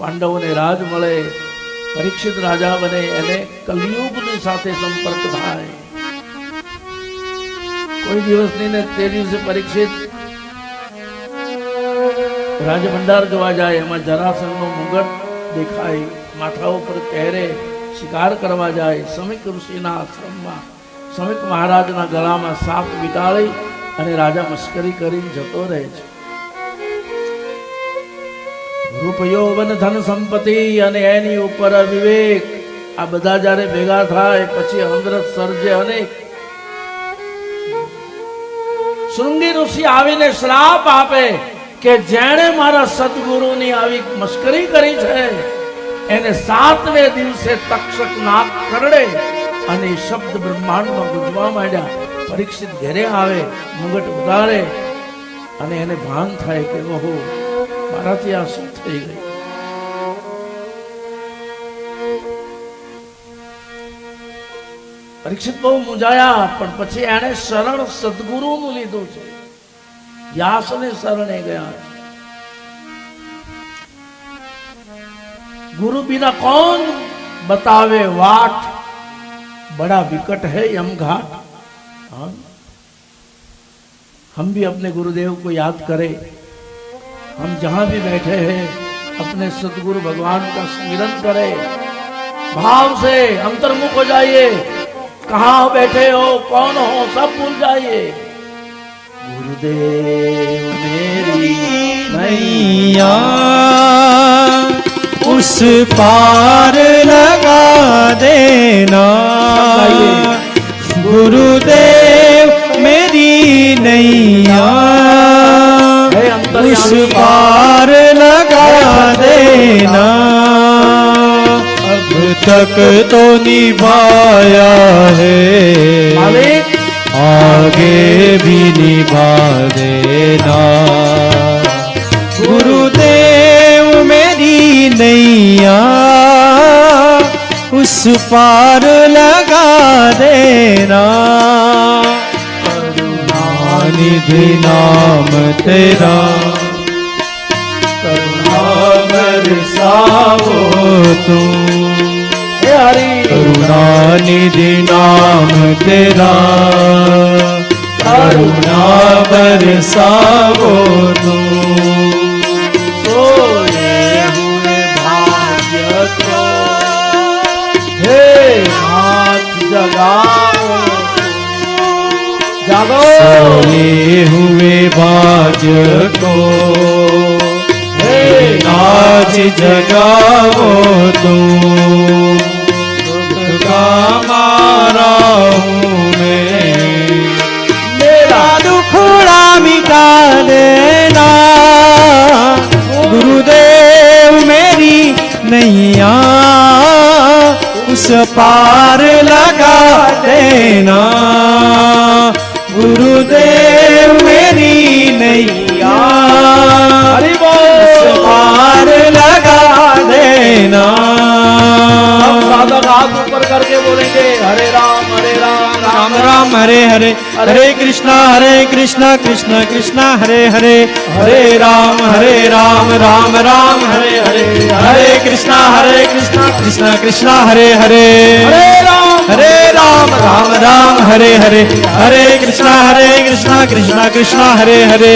પાંડવોને રાજ મળે, પરીક્ષિત રાજા બને, એને કલયુગની સાથે સંપર્ક થાય. કોઈ દિવસની ને તે દિવસે પરીક્ષિત રાજભંડાર જોવા જાય, એમાં જરાસંઘનો મુગટ દેખાય, માથા ઉપર પહેરે શિકાર કરવા જાય. સમિક ઋષિના આશ્રમમાં સમિક મહારાજના ગળામાં સાપ વિટાળી અને રાજા મશ્કરી કરીને જતો રહે છે. રૂપ યૌવન ધન સંપત્તિ અને એની ઉપર વિવેક. આ બધા જ્યારે ભેગા થાય, પછી અંગ્રત સર્જે અને શૃંગી ઋષિ આવીને શ્રાપ આપે કે જેણે મારા સદગુરુની આવી મશ્કરી કરી છે, એને સાતમે દિવસે તક્ષક નાક કરડે અને શબ્દ બ્રહ્માંડમાં ગુજવા માંડ્યા. પરીક્ષિત ઘેરે આવે, મુગટ ઉતારે અને એને ભાન થાય કે, ઓહો મારાથી આ શું થઈ ગયું પરીક્ષિત બહુ મૂંઝાયા પણ પછી એણે શરણ સદગુરુનું લીધું છે વ્યાસને શરણે ગયા છે. गुरु बिना कौन बतावे वाट बड़ा विकट है यम घाट हाँ? हम भी अपने गुरुदेव को याद करें हम जहाँ भी बैठे हैं अपने सदगुरु भगवान का स्मरण करें। भाव से अंतर्मुख हो जाइए। कहा बैठे हो कौन हो सब भूल जाइए। गुरुदेव मेरी नैया उस पार लगा देना। गुरुदेव मेरी नैया। अंतर्यामी उस पार लगा देना अब तक तो निभाया है मालिक आगे भी निभा देना गुरुदेव मेरी नैया उस पार लगा देना निधि नाम तेरा करुणा बरसाओ तुम हे हरि करुणानिधि नाम तेरा करुणा बरसाओ तू सोए हुए भाग्य को નાચ જગાવો તો. દુઃખ મારા મેરા દુખડા મિટા દેના ગુરુદેવ મેરી નૈયા ઉસ પાર લગા દેના ગુરુદેવ મેરી નૈયા હરે હરે કૃષ્ણ હરે કૃષ્ણ કૃષ્ણ કૃષ્ણ હરે હરે હરે રામ હરે રામ રામ રામ હરે હરે હરે કૃષ્ણ હરે કૃષ્ણ કૃષ્ણ કૃષ્ણ હરે હરે હરે રામ હરે રામ રામ રામ હરે હરે હરે કૃષ્ણ હરે કૃષ્ણ કૃષ્ણ કૃષ્ણ હરે હરે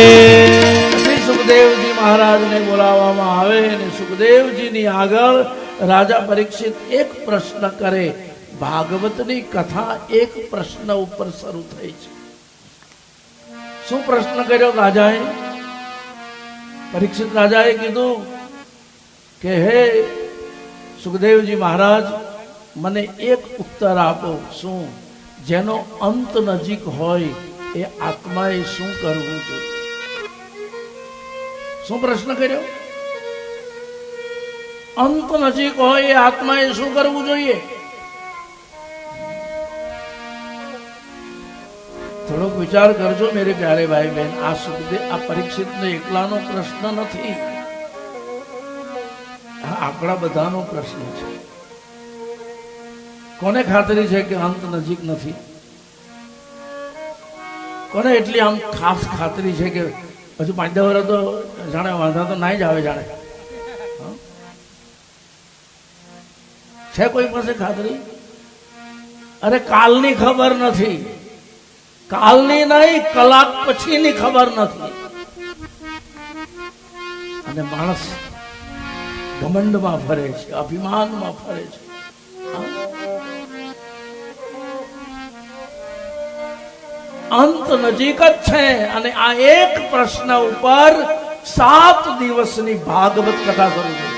સુખદેવજી મહારાજને બોલાવવામાં આવે અને સુખદેવજીની આગળ રાજા પરીક્ષિત એક પ્રશ્ન કરે ભાગવતની કથા એક પ્રશ્ન ઉપર શરૂ થઈ છે. શું પ્રશ્ન કર્યો રાજાએ? પરીક્ષિત રાજાએ કીધું કે, હે સુખદેવજી મહારાજ, મને એક ઉત્તર આપો, શું જેનો અંત નજીક હોય એ આત્માએ શું કરવું જોઈએ? શું પ્રશ્ન કર્યો? અંત નજીક હોય એ આત્માએ શું કરવું જોઈએ? થોડોક વિચાર કરજો મેરે પ્યારે ભાઈ બહેન આ સુખદેવ આ પરીક્ષિત એકલાનો પ્રશ્ન નથી. આ આપણા બધાનો પ્રશ્ન છે. કોને ખાતરી છે કે અંત નજીક નથી? કોને એટલી આમ ખાસ ખાતરી છે કે હજુ પાંચ દસ વર્ષ તો જાણે વાંધા તો ના જ આવે જાણે? છે કોઈ પાસે ખાતરી? અરે કાલની ખબર નથી. કાલની નહીં, કલાક પછીની ખબર નથી. અને માણસ ઘમંડમાં ફરે છે, અભિમાનમાં ફરે છે. અંત નજીક જ છે અને આ એક પ્રશ્ન ઉપર સાત દિવસની ભાગવત કથા શરૂ થઈ.